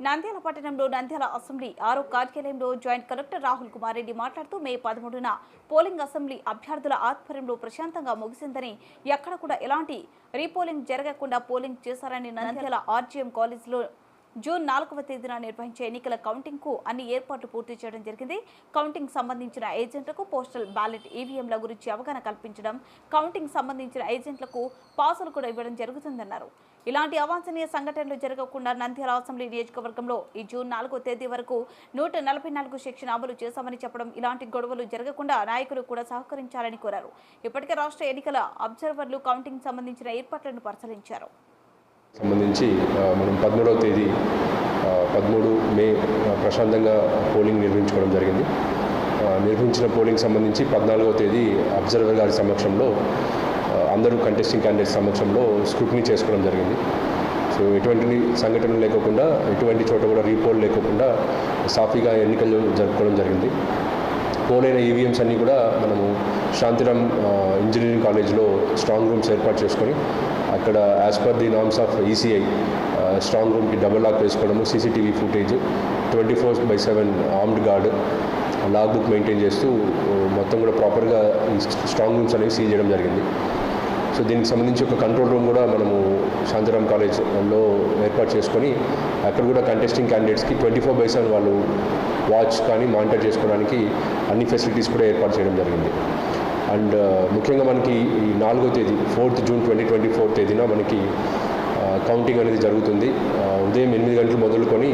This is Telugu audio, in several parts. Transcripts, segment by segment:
నంద్యాల పట్టణంలో నంద్యాల అసెంబ్లీ ఆరో కార్యాలయంలో జాయింట్ కలెక్టర్ రాహుల్ కుమార్ రెడ్డి మాట్లాడుతూ మే పదమూడున పోలింగ్ అసెంబ్లీ అభ్యర్థుల ఆధ్వర్యంలో ప్రశాంతంగా ముగిసిందని ఎక్కడ కూడా ఎలాంటి రీపోలింగ్ జరగకుండా పోలింగ్ చేశారని నంద్యాల ఆర్జీఎం కాలేజీలో జూన్ నాలుగవ తేదీన నిర్వహించే ఎన్నికల కౌంటింగ్కు అన్ని ఏర్పాట్లు పూర్తి చేయడం జరిగింది. కౌంటింగ్ సంబంధించిన ఏజెంట్లకు పోస్టల్ బ్యాలెట్ ఈవీఎంల గురించి అవగాహన కల్పించడం కౌంటింగ్ సంబంధించిన ఏజెంట్లకు పాసులు కూడా ఇవ్వడం జరుగుతుందన్నారు. ఇలాంటి అవాంఛనీయ సంఘటనలు జరగకుండా నంద్యాల అసెంబ్లీ నియోజకవర్గంలో ఈ జూన్ నాలుగో తేదీ వరకు నూట నలభై నాలుగు శిక్షణ అమలు చేశామని చెప్పడం ఇలాంటి గొడవలు జరగకుండా నాయకులు కూడా సహకరించాలని కోరారు. ఇప్పటికే రాష్ట్ర ఎన్నికల అబ్జర్వర్లు కౌంటింగ్ సంబంధించిన ఏర్పాట్లను పరిశీలించారు. సంబంధించి మనం పదమూడవ తేదీ పదమూడు మే ప్రశాంతంగా పోలింగ్ నిర్వహించుకోవడం జరిగింది. నిర్వహించిన పోలింగ్ సంబంధించి పద్నాలుగవ తేదీ అబ్జర్వర్ గారి సమక్షంలో అందరూ కంటెస్టింగ్ క్యాండిడేట్ సమక్షంలో స్క్రూటినీ చేసుకోవడం జరిగింది. సో ఎటువంటి సంఘటనలు లేకోకుండా ఎటువంటి చోట కూడా రీపోల్ లేకోకుండా సాఫీగా ఎన్నికలు జరుపుకోవడం జరిగింది. పోలైన ఈవీఎంస్ అన్నీ కూడా మనము శాంతిరామ్ ఇంజనీరింగ్ కాలేజ్లో స్ట్రాంగ్ రూమ్స్ ఏర్పాటు చేసుకొని అక్కడ as per the norms of ECI strong రూమ్కి double lock వేసుకోవడము CCTV footage twenty four by seven armed guard log book maintain చేస్తూ మొత్తం కూడా ప్రాపర్గా ఈ స్ట్రాంగ్ రూమ్స్ అనేవి సీజ్ చేయడం జరిగింది. సో దీనికి సంబంధించి ఒక కంట్రోల్ రూమ్ కూడా మనము శాంతిరామ్ కాలేజ్లో ఏర్పాటు చేసుకొని అక్కడ కూడా కంటెస్టింగ్ క్యాండిడేట్స్కి ట్వంటీ ఫోర్ బై సెవెన్ వాళ్ళు వాచ్ కానీ మానిటర్ చేసుకోవడానికి అన్ని ఫెసిలిటీస్ కూడా ఏర్పాటు చేయడం జరిగింది. అండ్ ముఖ్యంగా మనకి ఈ నాలుగో తేదీ fourth June twenty twenty four తేదీన మనకి కౌంటింగ్ అనేది జరుగుతుంది. ఉదయం ఎనిమిది గంటలు మొదలుకొని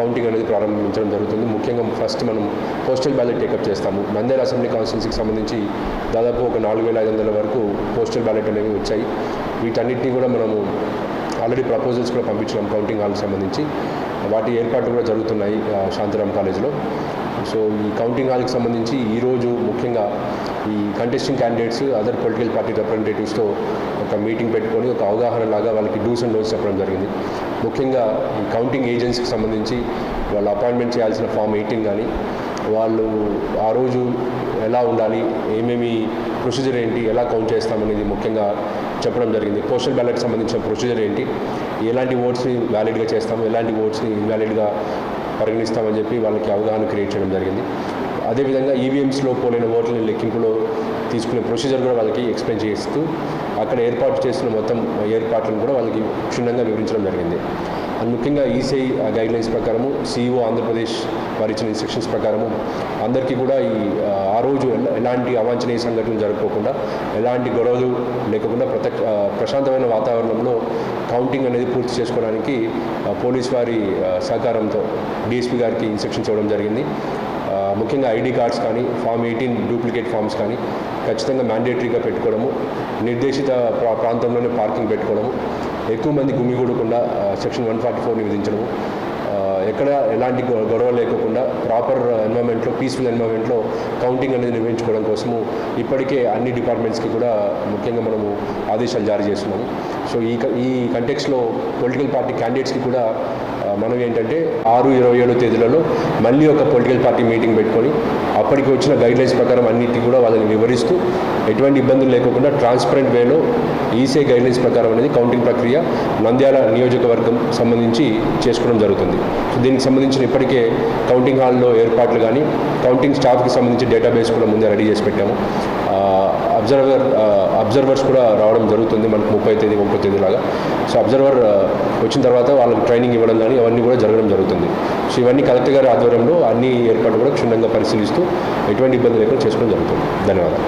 కౌంటింగ్ అనేది ప్రారంభించడం జరుగుతుంది. ముఖ్యంగా ఫస్ట్ మనం పోస్టల్ బ్యాలెట్ టేకప్ చేస్తాము. నంద్యాల అసెంబ్లీ కాన్స్టిట్యూన్సీకి సంబంధించి దాదాపు ఒక నాలుగు వేల ఐదు వందల వరకు పోస్టల్ బ్యాలెట్ అనేవి వచ్చాయి. వీటన్నిటిని కూడా మనము ఆల్రెడీ ప్రపోజల్స్ కూడా పంపించినాం కౌంటింగ్ హాల్కి సంబంధించి. వాటి ఏర్పాట్లు కూడా జరుగుతున్నాయి శాంతిరామ్ కాలేజ్లో. సో ఈ కౌంటింగ్ హాల్కి సంబంధించి ఈరోజు ముఖ్యంగా ఈ contesting candidates other political party రిప్రజెంటేటివ్స్తో ఒక మీటింగ్ పెట్టుకొని ఒక అవగాహన లాగా వాళ్ళకి డూస్ అండ్ డోస్ చెప్పడం జరిగింది. ముఖ్యంగా ఈ కౌంటింగ్ ఏజెన్సీకి సంబంధించి వాళ్ళు అపాయింట్మెంట్ చేయాల్సిన ఫామ్ ఎయిటీన్ కానీ వాళ్ళు ఆ రోజు ఎలా ఉండాలి ఏమేమి ప్రొసీజర్ ఏంటి ఎలా కౌంట్ చేస్తామనేది ముఖ్యంగా చెప్పడం జరిగింది. పోస్టల్ బ్యాలెట్కి సంబంధించిన ప్రొసీజర్ ఏంటి? ఎలాంటి ఓట్స్ని వ్యాలిడ్గా చేస్తాము? ఎలాంటి ఓట్స్ని ఇన్వాలిడ్గా పరిగణిస్తామని చెప్పి వాళ్ళకి అవగాహన క్రియేట్ చేయడం జరిగింది. అదేవిధంగా ఈవీఎంస్లో పోలిన ఓట్ల లెక్కింపులో తీసుకునే ప్రొసీజర్ కూడా వాళ్ళకి ఎక్స్ప్లెయిన్ చేస్తూ అక్కడ ఏర్పాటు చేసిన మొత్తం ఏర్పాట్లను కూడా వాళ్ళకి క్షుణ్ణంగా వివరించడం జరిగింది. అండ్ ముఖ్యంగా ఈసీఐ గైడ్ లైన్స్ ప్రకారము సిఇఓ ఆంధ్రప్రదేశ్ వారు ఇచ్చిన ఇన్స్ట్రక్షన్స్ ప్రకారము అందరికీ కూడా ఈ ఆ, రోజు ఎలాంటి అవాంఛనీయ సంఘటనలు జరుపుకోకుండా ఎలాంటి గొడవలు లేకుండా ప్రత ప్రశాంతమైన వాతావరణంలో కౌంటింగ్ అనేది పూర్తి చేసుకోవడానికి పోలీస్ వారి సహకారంతో డిఎస్పీ గారికి ఇన్స్ట్రక్షన్స్ ఇవ్వడం జరిగింది. ముఖ్యంగా ఐడి కార్డ్స్ కానీ ఫామ్ ఎయిటీన్ డూప్లికేట్ ఫామ్స్ కానీ ఖచ్చితంగా మ్యాండేటరీగా పెట్టుకోవడము నిర్దేశిత ప్రా ప్రాంతంలోనే పార్కింగ్ పెట్టుకోవడము ఎక్కువ మంది గుమిగూడకుండా సెక్షన్ వన్ ఫార్టీ ఫోర్ని విధించడము ఎక్కడ ఎలాంటి గొ- గొడవ లేకోకుండా ప్రాపర్ ఎన్వైర్మెంట్లో పీస్ఫుల్ ఎన్వైర్మెంట్లో కౌంటింగ్ అనేది నిర్వహించుకోవడం కోసము ఇప్పటికే అన్ని డిపార్ట్మెంట్స్కి కూడా ముఖ్యంగా మనము ఆదేశాలు జారీ చేస్తున్నాము. సో ఈ క- ఈ కంటెక్స్లో పొలిటికల్ పార్టీ క్యాండిడేట్స్కి కూడా మనం ఏంటంటే ఆరు ఇరవై ఏడు తేదీలలో మళ్ళీ ఒక పొలిటికల్ పార్టీ మీటింగ్ పెట్టుకొని అప్పటికి వచ్చిన గైడ్లైన్స్ ప్రకారం అన్నిటి కూడా వాళ్ళని వివరిస్తూ ఎటువంటి ఇబ్బందులు లేకుండా ట్రాన్స్పరెంట్ వేలో ఈసీ గైడ్లైన్స్ ప్రకారం అనేది కౌంటింగ్ ప్రక్రియ నంద్యాల నియోజకవర్గం సంబంధించి చేసుకోవడం జరుగుతుంది. సో దీనికి సంబంధించిన ఇప్పటికే కౌంటింగ్ హాల్లో ఏర్పాట్లు కానీ కౌంటింగ్ స్టాఫ్కి సంబంధించి డేటాబేస్ కూడా ముందే రెడీ చేసి పెట్టాము. అబ్జర్వర్ అబ్జర్వర్స్ uh, కూడా రావడం జరుగుతుంది. మనకు ముప్పై తేదీ ముప్పై తేదీ లాగా. సో అబ్జర్వర్ uh, వచ్చిన తర్వాత వాళ్ళకి ట్రైనింగ్ ఇవ్వడం కానీ అవన్నీ కూడా జరగడం జరుగుతుంది. సో ఇవన్నీ కలెక్టర్ గారి ఆధ్వర్యంలో అన్ని ఏర్పాట్లు కూడా క్షుణ్ణంగా పరిశీలిస్తూ ఎటువంటి ఇబ్బంది లేకుండా చేసుకోవడం జరుగుతుంది. ధన్యవాదాలు.